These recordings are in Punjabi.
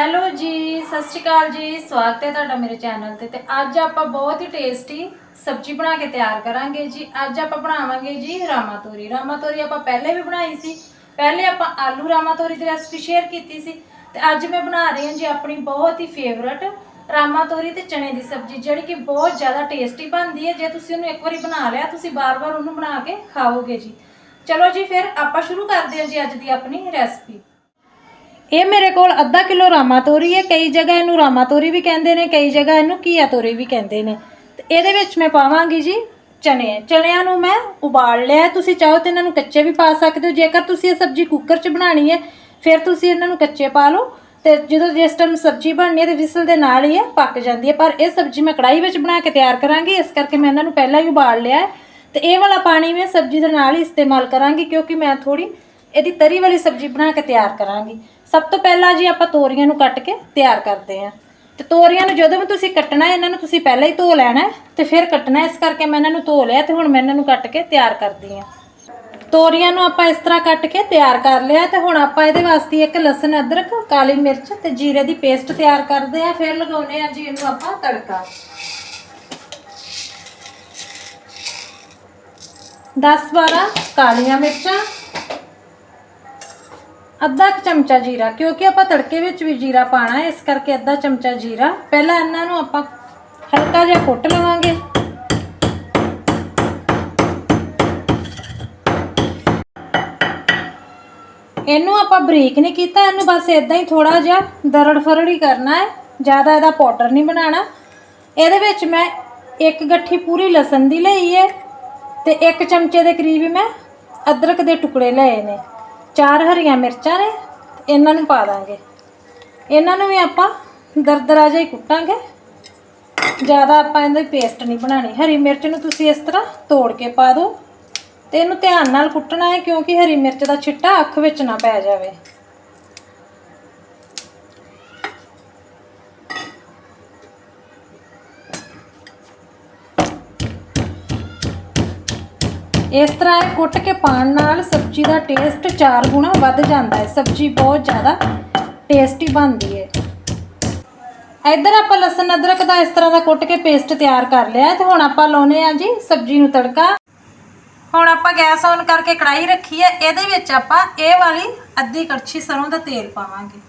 ਹੈਲੋ ਜੀ, ਸਤਿ ਸ਼੍ਰੀ ਅਕਾਲ ਜੀ। ਸਵਾਗਤ ਹੈ ਤੁਹਾਡਾ ਮੇਰੇ ਚੈਨਲ ਤੇ। ਤੇ ਅੱਜ ਆਪਾਂ ਬਹੁਤ ਹੀ ਟੇਸਟੀ ਸਬਜ਼ੀ ਬਣਾ ਕੇ ਤਿਆਰ ਕਰਾਂਗੇ ਜੀ। ਅੱਜ ਆਪਾਂ ਬਣਾਵਾਂਗੇ ਜੀ ਰਾਮਾ ਤੋਰੀ ਰਾਮਾ ਤੋਰੀ ਆਪਾਂ ਪਹਿਲੇ ਵੀ ਬਣਾਈ ਸੀ। ਪਹਿਲੇ ਆਪਾਂ ਆਲੂ ਰਾਮਾ ਤੋਰੀ ਦੀ ਰੈਸਪੀ ਸ਼ੇਅਰ ਕੀਤੀ ਸੀ। ਤੇ ਅੱਜ ਮੈਂ ਬਣਾ ਰਹੀ ਹਾਂ ਜੀ ਆਪਣੀ ਬਹੁਤ ਹੀ ਫੇਵਰਟ ਰਾਮਾ ਤੋਰੀ ਤੇ ਚਨੇ ਦੀ ਸਬਜ਼ੀ, ਜਿਹੜੀ ਕਿ ਬਹੁਤ ਜ਼ਿਆਦਾ ਟੇਸਟੀ ਬਣਦੀ ਹੈ। ਜੇ ਤੁਸੀਂ ਉਹਨੂੰ ਇੱਕ ਵਾਰੀ ਬਣਾ ਲਿਆ, ਤੁਸੀਂ ਬਾਰ-ਬਾਰ ਉਹਨੂੰ ਬਣਾ ਕੇ ਖਾਓਗੇ ਜੀ। ਚਲੋ ਜੀ, ਫਿਰ ਆਪਾਂ ਸ਼ੁਰੂ ਕਰਦੇ ਹਾਂ ਜੀ ਅੱਜ ਦੀ ਆਪਣੀ ਰੈਸਪੀ ਇਹ ਮੇਰੇ ਕੋਲ ਅੱਧਾ ਕਿਲੋ ਰਾਮਾ ਤੋਰੀ ਹੈ। ਕਈ ਜਗ੍ਹਾ ਇਹਨੂੰ ਰਾਮਾ ਤੋਰੀ ਵੀ ਕਹਿੰਦੇ ਨੇ, ਕਈ ਜਗ੍ਹਾ ਇਹਨੂੰ ਘੀਆ ਤੋਰੀ ਵੀ ਕਹਿੰਦੇ ਨੇ। ਤੇ ਇਹਦੇ ਵਿੱਚ ਮੈਂ ਪਾਵਾਂਗੀ ਜੀ ਚਨੇ। ਚਨਿਆਂ ਨੂੰ ਮੈਂ ਉਬਾਲ ਲਿਆ। ਤੁਸੀਂ ਚਾਹੋ ਤੇ ਇਹਨਾਂ ਨੂੰ ਕੱਚੇ ਵੀ ਪਾ ਸਕਦੇ ਹੋ। ਜੇਕਰ ਤੁਸੀਂ ਇਹ ਸਬਜ਼ੀ ਕੁੱਕਰ 'ਚ ਬਣਾਣੀ ਹੈ, ਫਿਰ ਤੁਸੀਂ ਇਹਨਾਂ ਨੂੰ ਕੱਚੇ ਪਾ ਲਓ। ਤੇ ਜਦੋਂ ਜਿਸ ਟਾਈਮ ਸਬਜ਼ੀ ਬਣਨੀ ਹੈ ਤੇ ਵਿਸਲ ਦੇ ਨਾਲ ਹੀ ਇਹ ਪੱਕ ਜਾਂਦੀ ਹੈ। ਪਰ ਇਹ ਸਬਜ਼ੀ ਮੈਂ ਕੜਾਈ ਵਿੱਚ ਬਣਾ ਕੇ ਤਿਆਰ ਕਰਾਂਗੀ। ਇਸ ਕਰਕੇ ਮੈਂ ਇਹਨਾਂ ਨੂੰ ਪਹਿਲਾਂ ਹੀ ਉਬਾਲ ਲਿਆ ਹੈ। ਤੇ ਇਹ ਵਾਲਾ ਪਾਣੀ ਮੈਂ ਸਬਜ਼ੀ ਦੇ ਨਾਲ ਹੀ ਇਸਤੇਮਾਲ ਕਰਾਂਗੀ, ਕਿਉਂਕਿ ਮੈਂ ਥੋੜੀ ਇਹਦੀ ਤਰੀ ਵਾਲੀ ਸਬਜ਼ੀ ਬਣਾ ਕੇ ਤਿਆਰ ਕਰਾਂਗੀ। ਸਭ ਤੋਂ ਪਹਿਲਾਂ ਜੀ ਆਪਾਂ ਤੋਰੀਆਂ ਨੂੰ ਕੱਟ ਕੇ ਤਿਆਰ ਕਰਦੇ ਹਾਂ। ਤੇ ਤੋਰੀਆਂ ਨੂੰ ਜਦੋਂ ਵੀ ਤੁਸੀਂ ਕੱਟਣਾ ਹੈ, ਇਹਨਾਂ ਨੂੰ ਤੁਸੀਂ ਪਹਿਲਾਂ ਹੀ ਧੋ ਲੈਣਾ ਹੈ ਤੇ ਫਿਰ ਕੱਟਣਾ ਇਸ ਕਰਕੇ ਮੈਂ ਇਹਨਾਂ ਨੂੰ ਧੋ ਲਿਆ ਤੇ ਹੁਣ ਮੈਂ ਇਹਨਾਂ ਨੂੰ ਕੱਟ ਕੇ ਤਿਆਰ ਕਰਦੀ ਹਾਂ। ਤੋਰੀਆਂ ਨੂੰ ਆਪਾਂ ਇਸ ਤਰ੍ਹਾਂ ਕੱਟ ਕੇ ਤਿਆਰ ਕਰ ਲਿਆ ਤੇ ਹੁਣ ਆਪਾਂ ਇਹਦੇ ਵਾਸਤੇ ਇੱਕ ਲਸਣ, ਅਦਰਕ, ਕਾਲੀ ਮਿਰਚ ਤੇ ਜੀਰੇ ਦੀ ਪੇਸਟ ਤਿਆਰ ਕਰਦੇ ਆ ਫਿਰ ਲਗਾਉਨੇ ਆ ਜੀ ਇਹਨੂੰ ਆਪਾਂ ਤੜਕਾ। 10 12 ਕਾਲੀਆਂ ਮਿਰਚਾਂ। ਅੱਧਾ ਕੁ ਚਮਚਾ ਜੀਰਾ, ਕਿਉਂਕਿ ਆਪਾਂ ਤੜਕੇ ਵਿੱਚ ਵੀ ਜੀਰਾ ਪਾਣਾ ਹੈ, ਇਸ ਕਰਕੇ ਅੱਧਾ ਚਮਚਾ ਜੀਰਾ। ਪਹਿਲਾਂ ਇਹਨਾਂ ਨੂੰ ਆਪਾਂ ਹਲਕਾ ਜਿਹਾ ਕੁੱਟ ਲਵਾਂਗੇ। ਇਹਨੂੰ ਆਪਾਂ ਬਰੀਕ ਨਹੀਂ ਕੀਤਾ, ਇਹਨੂੰ ਬਸ ਇਦਾਂ ਹੀ ਥੋੜਾ ਜਿਹਾ ਦਰੜ ਫਰੜ ਹੀ ਕਰਨਾ ਹੈ। ਜ਼ਿਆਦਾ ਇਹਦਾ ਪਾਊਡਰ ਨਹੀਂ ਬਣਾਉਣਾ। ਇਹਦੇ ਵਿੱਚ ਮੈਂ ਇੱਕ ਗੱਠੀ ਪੂਰੀ ਲਸਣ ਦੀ ਲਈ ਹੈ ਤੇ ਇੱਕ ਚਮਚੇ ਦੇ ਕਰੀਬ ਮੈਂ ਅਦਰਕ ਦੇ ਟੁਕੜੇ ਲਏ ਨੇ। ਚਾਰ ਹਰੀਆਂ ਮਿਰਚਾਂ ਨੇ ਇਹਨਾਂ ਨੂੰ ਪਾ ਦਾਂਗੇ। ਇਹਨਾਂ ਨੂੰ ਵੀ ਆਪਾਂ ਦਰਦਰਾ ਜਿਹਾ ਹੀ ਕੁੱਟਾਂਗੇ। ਜ਼ਿਆਦਾ ਆਪਾਂ ਇਹਦੀ ਪੇਸਟ ਨਹੀਂ ਬਣਾਣੀ ਹਰੀ ਮਿਰਚ ਨੂੰ ਤੁਸੀਂ ਇਸ ਤਰ੍ਹਾਂ ਤੋੜ ਕੇ ਪਾ ਦਿਓ। ਤੇ ਇਹਨੂੰ ਧਿਆਨ ਨਾਲ ਕੁੱਟਣਾ ਹੈ, ਕਿਉਂਕਿ ਹਰੀ ਮਿਰਚ ਦਾ ਛਿੱਟਾ ਅੱਖ ਵਿੱਚ ਨਾ ਪੈ ਜਾਵੇ। ਇਸ ਤਰ੍ਹਾਂ ਇਹ ਕੁੱਟ ਕੇ ਪਾਣ ਨਾਲ ਸਬਜ਼ੀ ਦਾ ਟੇਸਟ ਚਾਰ ਗੁਣਾ ਵੱਧ ਜਾਂਦਾ ਹੈ। ਸਬਜ਼ੀ ਬਹੁਤ ਜ਼ਿਆਦਾ ਟੇਸਟੀ ਬਣਦੀ ਹੈ। ਇੱਧਰ ਆਪਾਂ ਲਸਣ ਅਦਰਕ ਦਾ ਇਸ ਤਰ੍ਹਾਂ ਦਾ ਕੁੱਟ ਕੇ ਪੇਸਟ ਤਿਆਰ ਕਰ ਲਿਆ ਹੈ ਤੇ ਹੁਣ ਆਪਾਂ ਲਾਉਨੇ ਆ ਜੀ ਸਬਜ਼ੀ ਨੂੰ ਤੜਕਾ। ਹੁਣ ਆਪਾਂ ਗੈਸ ਔਨ ਕਰਕੇ ਕੜਾਈ ਰੱਖੀ ਹੈ। ਇਹਦੇ ਵਿੱਚ ਆਪਾਂ ਇਹ ਵਾਲੀ ਅੱਧੀ ਕੜਛੀ ਸਰੋਂ ਦਾ ਤੇਲ ਪਾਵਾਂਗੇ।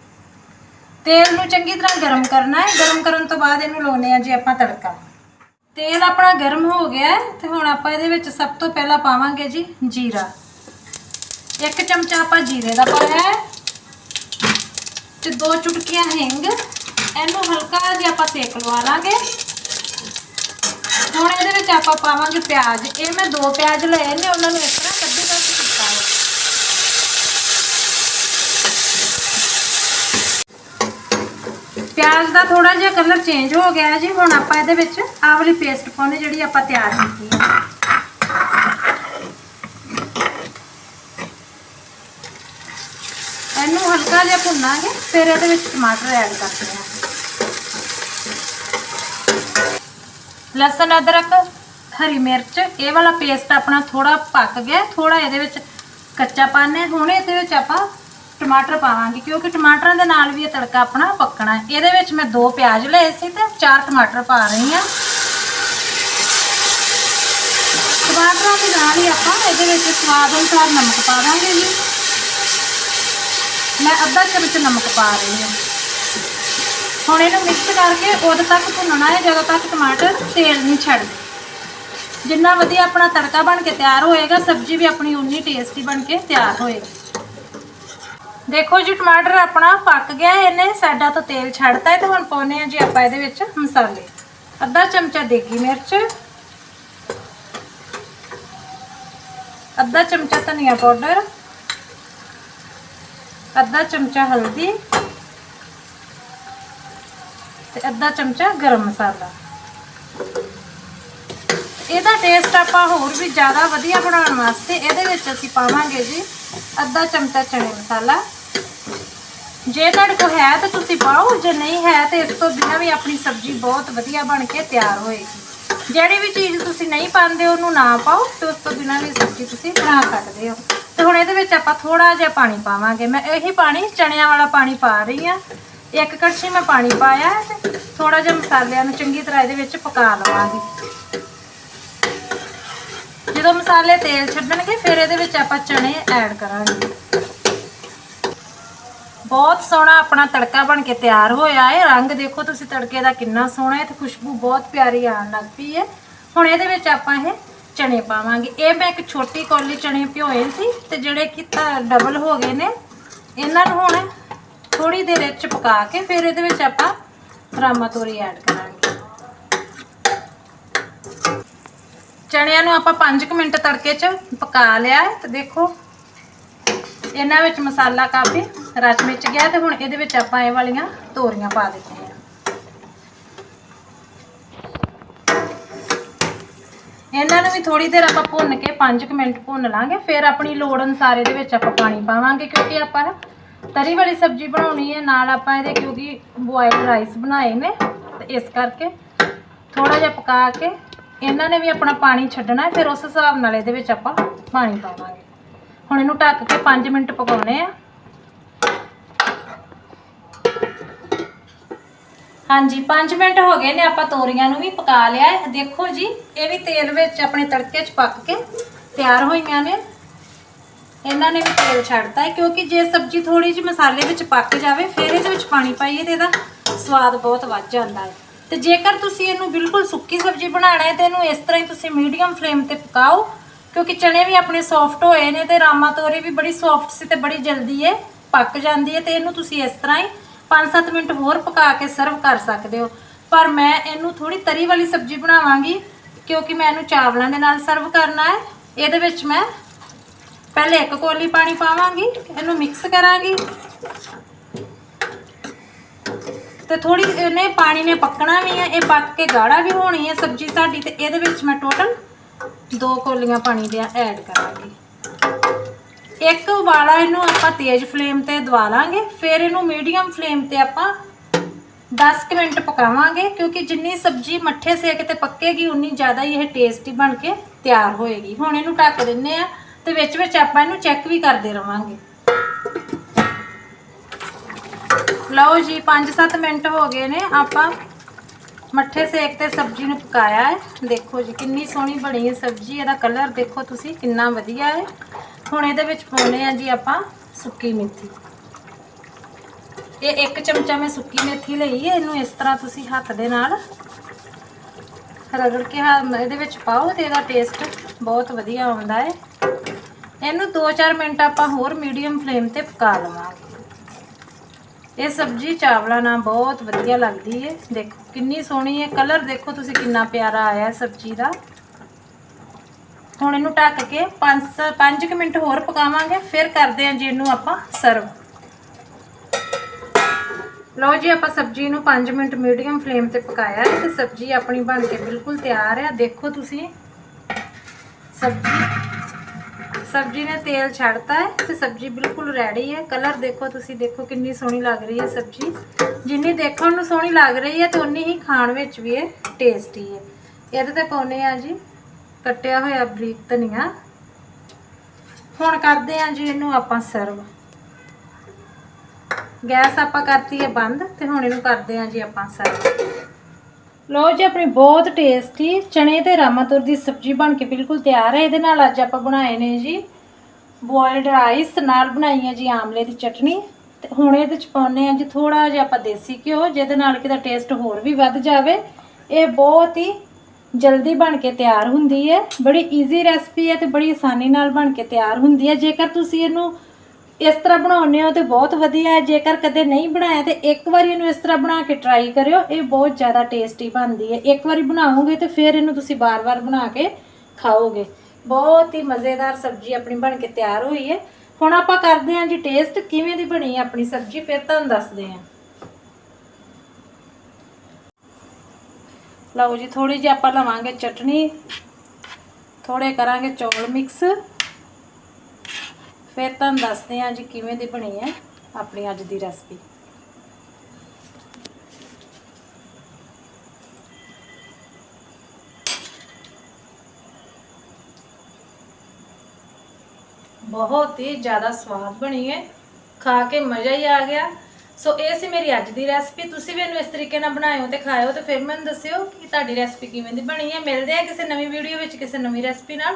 ਤੇਲ ਨੂੰ ਚੰਗੀ ਤਰ੍ਹਾਂ ਗਰਮ ਕਰਨਾ ਹੈ। ਗਰਮ ਕਰਨ ਤੋਂ ਬਾਅਦ ਇਹਨੂੰ ਲਾਉਨੇ ਆ ਜੀ ਆਪਾਂ ਤੜਕਾ। ਤੇਲ ਆਪਣਾ ਗਰਮ ਹੋ ਗਿਆ ਹੈ ਤੇ ਹੁਣ ਆਪਾਂ ਇਹਦੇ ਵਿੱਚ ਸਭ ਤੋਂ ਪਹਿਲਾਂ ਪਾਵਾਂਗੇ ਜੀ ਜੀਰਾ। ਇੱਕ ਚਮਚਾ ਆਪਾਂ ਜੀਰੇ ਦਾ ਪਾਇਆ ਹੈ ਤੇ ਦੋ ਚੁਟਕੀਆਂ ਹਿੰਗ। ਇਹਨੂੰ ਹਲਕਾ ਜਿਹਾ ਆਪਾਂ ਸੇਕ ਲਵਾ ਲਾਂਗੇ। ਹੁਣ ਇਹਦੇ ਵਿੱਚ ਆਪਾਂ ਪਾਵਾਂਗੇ ਪਿਆਜ਼। ਇਹ ਮੈਂ ਦੋ ਪਿਆਜ਼ ਲਏ ਨੇ, ਉਹਨਾਂ ਨੂੰ ਇਸ ਤਰ੍ਹਾਂ ਕੱਦੂਕਸ ਕੀਤਾ ਹੈ ਪਿਆਜ਼ ਦਾ ਥੋੜਾ ਜਿਹਾ ਕਲਰ ਚੇਂਜ ਹੋ ਗਿਆ ਜੀ, ਹੁਣ ਆਪਾਂ ਇਹਦੇ ਵਿੱਚ ਆਹ ਵਾਲੀ ਪੇਸਟ ਪਾਉਣੀ ਜਿਹੜੀ ਆਪਾਂ ਤਿਆਰ ਕੀਤੀ ਹੈ। ਇਹਨੂੰ ਹਲਕਾ ਜਿਹਾ ਭੁੰਨਾਂਗੇ, ਫਿਰ ਇਹਦੇ ਵਿੱਚ ਟਮਾਟਰ ਐਡ ਕਰਦੇ ਹਾਂ ਲਸਣ, ਅਦਰਕ, ਹਰੀ ਮਿਰਚ, ਇਹ ਵਾਲਾ ਪੇਸਟ ਆਪਣਾ ਥੋੜਾ ਪੱਕ ਗਿਆ ਥੋੜਾ ਇਹਦੇ ਵਿੱਚ ਕੱਚਾ ਪਾਣੇ ਹੁਣ ਇਹਦੇ ਵਿੱਚ ਆਪਾਂ ਟਮਾਟਰ ਪਾਵਾਂਗੇ, ਕਿਉਂਕਿ ਟਮਾਟਰਾਂ ਦੇ ਨਾਲ ਵੀ ਇਹ ਤੜਕਾ ਆਪਣਾ ਪੱਕਣਾ ਹੈ। ਇਹਦੇ ਵਿੱਚ ਮੈਂ ਦੋ ਪਿਆਜ਼ ਲਏ ਸੀ ਤੇ ਚਾਰ ਟਮਾਟਰ ਪਾ ਰਹੀ ਹਾਂ। ਟਮਾਟਰਾਂ ਦੇ ਨਾਲ ਹੀ ਆਪਾਂ ਇਹਦੇ ਵਿੱਚ ਸਵਾਦ ਅਨੁਸਾਰ ਨਮਕ ਪਾ ਦਾਂਗੇ ਜੀ। ਮੈਂ ਅੱਧਾ ਚਮਚ ਨਮਕ ਪਾ ਰਹੀ ਹਾਂ। ਹੁਣ ਇਹਨੂੰ ਮਿਕਸ ਕਰਕੇ ਉਦੋਂ ਤੱਕ ਭੁੰਨਣਾ ਹੈ, ਜਦੋਂ ਤੱਕ ਟਮਾਟਰ ਤੇਲ ਨਹੀਂ ਛੱਡਦੇ। ਜਿੰਨਾ ਵਧੀਆ ਆਪਣਾ ਤੜਕਾ ਬਣ ਕੇ ਤਿਆਰ ਹੋਏਗਾ, ਸਬਜ਼ੀ ਵੀ ਆਪਣੀ ਉਨੀ ਟੇਸਟੀ ਬਣ ਕੇ ਤਿਆਰ ਹੋਏਗੀ। ਦੇਖੋ ਜੀ, ਟਮਾਟਰ ਆਪਣਾ ਪੱਕ ਗਿਆ, ਇਹਨੇ ਸਾਡਾ ਤੋਂ ਤੇਲ ਛੱਡਤਾ ਤੇ ਹੁਣ ਪਾਉਨੇ ਆ ਜੀ ਆਪਾਂ ਇਹਦੇ ਵਿੱਚ ਮਸਾਲੇ। ਅੱਧਾ ਚਮਚਾ ਦੇਗੀ ਮਿਰਚ, ਅੱਧਾ ਚਮਚਾ ਧਨੀਆ ਪਾਊਡਰ, ਅੱਧਾ ਚਮਚਾ ਹਲਦੀ ਤੇ ਅੱਧਾ ਚਮਚਾ ਗਰਮ ਮਸਾਲਾ। ਇਹਦਾ ਟੇਸਟ ਆਪਾਂ ਹੋਰ ਵੀ ਜ਼ਿਆਦਾ ਵਧੀਆ ਬਣਾਉਣ ਵਾਸਤੇ ਇਹਦੇ ਵਿੱਚ ਅਸੀਂ ਪਾਵਾਂਗੇ ਜੀ ਅੱਧਾ ਚਮਚਾ ਚਣੇ ਮਸਾਲਾ। ਜੇ ਤੁਹਾਡੇ ਕੋਲ ਹੈ ਤਾਂ ਤੁਸੀਂ ਪਾਓ, ਜੇ ਨਹੀਂ ਹੈ ਤੇ ਇਸ ਤੋਂ ਬਿਨਾਂ ਵੀ ਆਪਣੀ ਸਬਜ਼ੀ ਬਹੁਤ ਵਧੀਆ ਬਣ ਕੇ ਤਿਆਰ ਹੋਏਗੀ। ਜਿਹੜੀ ਵੀ ਚੀਜ਼ ਤੁਸੀਂ ਨਹੀਂ ਪਾਉਂਦੇ, ਉਹਨੂੰ ਨਾ ਪਾਓ ਤੇ ਉਸ ਤੋਂ ਬਿਨਾਂ ਵੀ ਸਬਜ਼ੀ ਤੁਸੀਂ ਬਣਾ ਸਕਦੇ ਹੋ। ਤੇ ਹੁਣ ਇਹਦੇ ਵਿੱਚ ਆਪਾਂ ਥੋੜਾ ਜਿਹਾ ਪਾਣੀ ਪਾਵਾਂਗੇ। ਮੈਂ ਇਹੀ ਪਾਣੀ, ਚਣਿਆਂ ਵਾਲਾ ਪਾਣੀ ਪਾ ਰਹੀ ਆ ਇੱਕ ਕੜਛੀ ਮੈਂ ਪਾਣੀ ਪਾਇਆ ਤੇ ਥੋੜਾ ਜਿਹਾ ਮਸਾਲਿਆਂ ਨੂੰ ਚੰਗੀ ਤਰ੍ਹਾਂ ਇਹਦੇ ਵਿੱਚ ਪਕਾ ਲਵਾਂਗੀ। ਜਦੋਂ ਮਸਾਲੇ ਤੇਲ ਛੱਡਣਗੇ ਫਿਰ ਇਹਦੇ ਵਿੱਚ ਆਪਾਂ ਚਣੇ ਐਡ ਕਰਾਂਗੇ। ਬਹੁਤ ਸੋਹਣਾ ਆਪਣਾ ਤੜਕਾ ਬਣ ਕੇ ਤਿਆਰ ਹੋਇਆ ਹੈ। ਰੰਗ ਦੇਖੋ ਤੁਸੀਂ ਤੜਕੇ ਦਾ ਕਿੰਨਾ ਸੋਹਣਾ ਹੈ ਤੇ ਖੁਸ਼ਬੂ ਬਹੁਤ ਪਿਆਰੀ ਆਉਣ ਲੱਗ ਪਈ ਹੈ। ਹੁਣ ਇਹਦੇ ਵਿੱਚ ਆਪਾਂ ਇਹ ਚਣੇ ਪਾਵਾਂਗੇ। ਇਹ ਮੈਂ ਇੱਕ ਛੋਟੀ ਕੌਲੀ ਚਣੇ ਭਿਓਏ ਸੀ ਤੇ ਜਿਹੜੇ ਕਿ ਡਬਲ ਹੋ ਗਏ ਨੇ। ਇਹਨਾਂ ਨੂੰ ਹੁਣ ਥੋੜੀ ਦੇਰ ਇਹ ਚ ਪਕਾ ਕੇ ਫਿਰ ਇਹਦੇ ਵਿੱਚ ਆਪਾਂ ਰਾਮਾ ਤੋਰੀ ਐਡ ਕਰਾਂਗੇ। ਚਣਿਆਂ ਨੂੰ ਆਪਾਂ 5 ਮਿੰਟ ਤੜਕੇ 'ਚ ਪਕਾ ਲਿਆ ਹੈ ਤੇ ਦੇਖੋ, ਇਹਨਾਂ ਵਿੱਚ ਮਸਾਲਾ ਕਾਫੀ ਰਚ ਮਿਚ ਗਿਆ ਤੇ ਹੁਣ ਇਹਦੇ ਵਿੱਚ ਆਪਾਂ ਇਹ ਵਾਲੀਆਂ ਤੋਰੀਆਂ ਪਾ ਦਿੱਤੀਆਂ ਇਹਨਾਂ ਨੂੰ ਵੀ ਥੋੜੀ ਦੇਰ ਆਪਾਂ ਭੁੰਨ ਕੇ 5 ਮਿੰਟ ਭੁੰਨ ਲਾਂਗੇ, ਫਿਰ ਆਪਣੀ ਲੋੜ ਅਨੁਸਾਰ ਇਹਦੇ ਵਿੱਚ ਆਪਾਂ ਪਾਣੀ ਪਾਵਾਂਗੇ ਕਿਉਂਕਿ ਆਪਾਂ ਤਰੀ ਵਾਲੀ ਸਬਜ਼ੀ ਬਣਾਉਣੀ ਹੈ, ਨਾਲ ਆਪਾਂ ਇਹਦੇ ਕਿਉਂਕਿ ਬੋਇਲ ਰਾਈਸ ਬਣਾਏ ਨੇ, ਤੇ ਇਸ ਕਰਕੇ ਥੋੜਾ ਜਿਹਾ ਪਕਾ ਕੇ ਇਹਨਾਂ ਨੇ ਵੀ ਆਪਣਾ ਪਾਣੀ ਛੱਡਣਾ ਹੈ, ਫਿਰ ਉਸ ਹਿਸਾਬ ਨਾਲ ਇਹਦੇ ਵਿੱਚ ਆਪਾਂ ਪਾਣੀ ਪਾਵਾਂਗੇ। ਹੁਣ ਇਹਨੂੰ ਢੱਕ ਕੇ 5 ਮਿੰਟ ਪਕਾਉਣੇ ਆ। ਹਾਂਜੀ 5 ਮਿੰਟ ਹੋ ਗਏ ਨੇ ਆਪਾਂ ਤੋਰੀਆਂ ਨੂੰ ਵੀ ਪਕਾ ਲਿਆ ਹੈ। ਦੇਖੋ ਜੀ, ਇਹ ਵੀ ਤੇਲ ਵਿੱਚ ਆਪਣੇ ਤੜਕੇ 'ਚ ਪੱਕ ਕੇ ਤਿਆਰ ਹੋਈਆਂ ਨੇ। ਇਹਨਾਂ ਨੇ ਵੀ ਤੇਲ ਛੱਡਤਾ ਹੈ, ਕਿਉਂਕਿ ਜੇ ਸਬਜ਼ੀ ਥੋੜੀ ਜਿਹੀ ਮਸਾਲੇ ਵਿੱਚ ਪੱਕ ਜਾਵੇ, ਫਿਰ ਇਹਦੇ ਵਿੱਚ ਪਾਣੀ ਪਾਈਏ ਤੇ ਇਹਦਾ ਸਵਾਦ ਬਹੁਤ ਵੱਧ ਜਾਂਦਾ ਹੈ। ਤੇ ਜੇਕਰ ਤੁਸੀਂ ਇਹਨੂੰ ਬਿਲਕੁਲ ਸੁੱਕੀ ਸਬਜ਼ੀ ਬਣਾਉਣਾ ਹੈ ਤੇ ਇਹਨੂੰ ਇਸ ਤਰ੍ਹਾਂ ਹੀ ਤੁਸੀਂ ਮੀਡੀਅਮ ਫਲੇਮ ਤੇ ਪਕਾਓ, ਕਿਉਂਕਿ ਚਣੇ ਵੀ ਆਪਣੇ ਸੌਫਟ ਹੋਏ ਨੇ ਤੇ ਰਾਮਾ ਤੋਰੀ ਵੀ ਬੜੀ ਸੌਫਟ ਸੀ ਤੇ ਬੜੀ ਜਲਦੀ ਇਹ ਪੱਕ ਜਾਂਦੀ ਹੈ ਤੇ ਇਹਨੂੰ ਤੁਸੀਂ ਇਸ ਤਰ੍ਹਾਂ ਹੀ 5-7 ਮਿੰਟ ਹੋਰ ਪਕਾ ਕੇ ਸਰਵ ਕਰ ਸਕਦੇ ਹੋ। ਪਰ ਮੈਂ ਇਹਨੂੰ ਥੋੜੀ ਤਰੀ ਵਾਲੀ ਸਬਜ਼ੀ ਬਣਾਵਾਂਗੀ, ਕਿਉਂਕਿ ਮੈਂ ਇਹਨੂੰ ਚਾਵਲਾਂ ਦੇ ਨਾਲ ਸਰਵ ਕਰਨਾ ਹੈ। ਇਹਦੇ ਵਿੱਚ ਮੈਂ ਪਹਿਲੇ ਇੱਕ ਕੋਲੀ ਪਾਣੀ ਪਾਵਾਂਗੀ, ਇਹਨੂੰ ਮਿਕਸ ਕਰਾਂਗੀ। ਤੇ ਥੋੜੀ ਇਹਨੇ ਪਾਣੀ ਨੇ ਪੱਕਣਾ ਵੀ ਹੈ ਇਹ ਪੱਕ ਕੇ ਗਾੜਾ ਵੀ ਹੋਣੀ ਹੈ ਸਬਜ਼ੀ ਸਾਡੀ ਤੇ ਇਹਦੇ ਵਿੱਚ ਮੈਂ ਟੋਟਲ ਦੋ ਕੋਲੀਆਂ ਪਾਣੀ ਦੀਆਂ ਐਡ ਕਰਾਂਗੀ। ਇੱਕ ਉਬਾਲਾ ਇਹਨੂੰ ਆਪਾਂ ਤੇਜ਼ ਫਲੇਮ ਤੇ ਦਵਾ ਲਾਂਗੇ, ਫਿਰ ਇਹਨੂੰ ਮੀਡੀਅਮ ਫਲੇਮ ਤੇ ਆਪਾਂ 10 ਕੁ ਮਿੰਟ ਪਕਾਵਾਂਗੇ, ਕਿਉਂਕਿ ਜਿੰਨੀ ਸਬਜ਼ੀ ਮੱਠੇ ਸੇਕ ਤੇ ਪੱਕੇਗੀ, ਉਨੀ ਜ਼ਿਆਦਾ ਹੀ ਇਹ ਟੇਸਟੀ ਬਣ ਕੇ ਤਿਆਰ ਹੋਏਗੀ। ਹੁਣ ਇਹਨੂੰ ਢੱਕ ਦਿੰਨੇ ਆ ਤੇ ਵਿੱਚ ਵਿੱਚ ਆਪਾਂ ਇਹਨੂੰ ਚੈੱਕ ਵੀ ਕਰਦੇ ਰਵਾਂਗੇ। ਲਓ ਜੀ 5-7 ਮਿੰਟ ਹੋ ਗਏ ਨੇ, ਆਪਾਂ ਮੱਠੇ ਸੇਕ ਤੇ ਸਬਜ਼ੀ ਨੂੰ ਪਕਾਇਆ ਹੈ। ਦੇਖੋ ਜੀ, ਕਿੰਨੀ ਸੋਹਣੀ ਬਣੀ ਹੈ ਸਬਜ਼ੀ, ਇਹਦਾ ਕਲਰ ਦੇਖੋ ਤੁਸੀਂ, ਕਿੰਨਾ ਵਧੀਆ ਹੈ। ਹੁਣ ਇਹਦੇ ਵਿੱਚ ਪਾਉਨੇ ਆ ਜੀ ਆਪਾਂ ਸੁੱਕੀ ਮੇਥੀ। ਇਹ ਇੱਕ ਚਮਚਾ ਮੈਂ ਸੁੱਕੀ ਮੇਥੀ ਲਈ ਹੈ, ਇਹਨੂੰ ਇਸ ਤਰ੍ਹਾਂ ਤੁਸੀਂ ਹੱਥ ਦੇ ਨਾਲ ਰਗੜ ਕੇ ਹਾਂ, ਇਹਦੇ ਵਿੱਚ ਪਾਓ ਤੇ ਇਹਦਾ ਟੇਸਟ ਬਹੁਤ ਵਧੀਆ ਆਉਂਦਾ ਹੈ। ਇਹਨੂੰ 2-4 ਮਿੰਟ ਆਪਾਂ ਹੋਰ ਮੀਡੀਅਮ ਫਲੇਮ ਤੇ ਪਕਾ ਲਵਾਂਗੇ। ਇਹ ਸਬਜ਼ੀ ਚਾਵਲਾਂ ਨਾਲ ਬਹੁਤ ਵਧੀਆ ਲੱਗਦੀ ਹੈ ਦੇਖੋ, ਕਿੰਨੀ ਸੋਹਣੀ ਹੈ ਕਲਰ ਦੇਖੋ ਤੁਸੀਂ ਕਿੰਨਾ ਪਿਆਰਾ ਆਇਆ ਹੈ ਸਬਜ਼ੀ ਦਾ। ਹੁਣ ਇਹਨੂੰ ਢੱਕ ਕੇ 5 5 ਮਿੰਟ ਹੋਰ ਪਕਾਵਾਂਗੇ, ਫਿਰ ਕਰਦੇ ਹਾਂ ਜੀ ਇਹਨੂੰ ਆਪਾਂ ਸਰਵ। ਲਓ ਜੀ, ਆਪਾਂ ਸਬਜ਼ੀ ਨੂੰ 5 ਮਿੰਟ ਮੀਡੀਅਮ ਫਲੇਮ ਤੇ ਪਕਾਇਆ ਹੈ ਤੇ ਸਬਜ਼ੀ ਆਪਣੀ ਬਣ ਕੇ ਬਿਲਕੁਲ ਤਿਆਰ ਹੈ ਦੇਖੋ ਤੁਸੀਂ, ਸਬਜ਼ੀ ਸਬਜ਼ੀ ਨੇ ਤੇਲ ਛੱਡਤਾ ਹੈ ਤੇ ਸਬਜ਼ੀ ਬਿਲਕੁਲ ਰੈਡੀ ਹੈ। ਕਲਰ ਦੇਖੋ ਤੁਸੀਂ, ਦੇਖੋ ਕਿੰਨੀ ਸੋਹਣੀ ਲੱਗ ਰਹੀ ਹੈ ਸਬਜ਼ੀ। ਜਿੰਨੀ ਦੇਖਣ ਨੂੰ ਸੋਹਣੀ ਲੱਗ ਰਹੀ ਹੈ ਤੇ ਉਨੀ ਹੀ ਖਾਣ ਵਿੱਚ ਵੀ ਇਹ ਟੇਸਟੀ ਹੈ। ਇਹਦੇ ਤੇ ਪਾਉਨੇ ਆ ਜੀ ਕੱਟਿਆ ਹੋਇਆ ਬਰੀਕ ਧਨੀਆ। ਹੁਣ ਕਰਦੇ ਆ ਜੀ ਇਹਨੂੰ ਆਪਾਂ ਸਰਵ ਗੈਸ ਆਪਾਂ ਕਰਤੀ ਹੈ ਬੰਦ ਤੇ ਹੁਣ ਇਹਨੂੰ ਕਰਦੇ ਆ ਜੀ ਆਪਾਂ ਸਰਵ ਲੋ ਜੀ, ਆਪਣੀ ਬਹੁਤ ਟੇਸਟੀ ਚਣੇ ਤੇ ਰਾਮਾਤੁਰ ਦੀ ਸਬਜ਼ੀ ਬਣ ਕੇ ਬਿਲਕੁਲ ਤਿਆਰ ਹੈ। ਇਹਦੇ ਨਾਲ ਅੱਜ ਆਪਾਂ ਬਣਾਏ ਨੇ ਜੀ ਬੋਇਲਡ ਰਾਈਸ ਨਾਲ ਬਣਾਈ ਹੈ ਜੀ ਆਮਲੇ ਦੀ ਚਟਣੀ ਤੇ ਹੁਣ ਇਹਦੇ ਚ ਪਾਉਨੇ ਆ ਜੀ ਥੋੜਾ ਜਿਹਾ ਆਪਾਂ ਦੇਸੀ ਘਿਓ, ਜਿਹਦੇ ਨਾਲ ਕਿ ਦਾ ਟੇਸਟ ਹੋਰ ਵੀ ਵੱਧ ਜਾਵੇ। ਇਹ ਬਹੁਤ ਹੀ ਜਲਦੀ ਬਣ ਕੇ ਤਿਆਰ ਹੁੰਦੀ ਹੈ। ਬੜੀ ਈਜ਼ੀ ਰੈਸਪੀ ਹੈ ਤੇ ਬੜੀ ਆਸਾਨੀ ਨਾਲ ਬਣ ਕੇ ਤਿਆਰ ਹੁੰਦੀ ਹੈ। ਜੇਕਰ ਤੁਸੀਂ ਇਹਨੂੰ ਇਸ ਤਰ੍ਹਾਂ ਬਣਾਉਂਦੇ ਹੋ ਤੇ ਬਹੁਤ ਵਧੀਆ ਹੈ। ਜੇਕਰ ਕਦੇ ਨਹੀਂ ਬਣਾਇਆ ਤੇ ਇੱਕ ਵਾਰੀ ਇਹਨੂੰ ਇਸ ਤਰ੍ਹਾਂ ਬਣਾ ਕੇ ਟਰਾਈ ਕਰਿਓ। ਇਹ ਬਹੁਤ ਜ਼ਿਆਦਾ ਟੇਸਟੀ ਬਣਦੀ ਹੈ। ਇੱਕ ਵਾਰੀ ਬਣਾਓਗੇ ਤੇ ਫਿਰ ਇਹਨੂੰ ਤੁਸੀਂ ਬਾਰ-ਬਾਰ ਬਣਾ ਕੇ ਖਾਓਗੇ। ਬਹੁਤ ਹੀ ਮਜ਼ੇਦਾਰ ਸਬਜ਼ੀ ਆਪਣੀ ਬਣ ਕੇ ਤਿਆਰ ਹੋਈ ਹੈ। ਹੁਣ ਆਪਾਂ ਕਰਦੇ ਹਾਂ ਜੀ ਟੇਸਟ ਕਿਵੇਂ ਦੀ ਬਣੀ ਹੈ ਆਪਣੀ ਸਬਜ਼ੀ? ਫਿਰ ਤੁਹਾਨੂੰ ਦੱਸਦੇ ਹਾਂ। ਲਓ ਜੀ ਥੋੜੀ ਜਿਹੀ ਆਪਾਂ ਲਵਾਂਗੇ ਚਟਨੀ। ਥੋੜੇ ਕਰਾਂਗੇ ਚੌਲ ਮਿਕਸ ਫਿਰ ਤੁਹਾਨੂੰ ਦੱਸਦੇ ਹਾਂ ਜੀ ਕਿਵੇਂ ਦੀ ਬਣੀ ਹੈ ਆਪਣੀ ਅੱਜ ਦੀ ਰੈਸਪੀ ਬਹੁਤ ਹੀ ਜ਼ਿਆਦਾ ਸਵਾਦ ਬਣੀ ਹੈ। ਖਾ ਕੇ ਮਜ਼ਾ ਹੀ ਆ ਗਿਆ। ਸੋ ਇਹ ਸੀ ਮੇਰੀ ਅੱਜ ਦੀ ਰੈਸਪੀ ਤੁਸੀਂ ਵੀ ਇਹਨੂੰ ਇਸ ਤਰੀਕੇ ਨਾਲ ਬਣਾਇਓ ਤੇ ਖਾਇਓ ਤੇ ਫਿਰ ਮੈਨੂੰ ਦੱਸਿਓ ਕਿ ਤੁਹਾਡੀ ਰੈਸਪੀ ਕਿਵੇਂ ਦੀ ਬਣੀ ਹੈ। ਮਿਲਦੇ ਆ ਕਿਸੇ ਨਵੀਂ ਵੀਡੀਓ ਵਿੱਚ ਕਿਸੇ ਨਵੀਂ ਰੈਸਪੀ ਨਾਲ।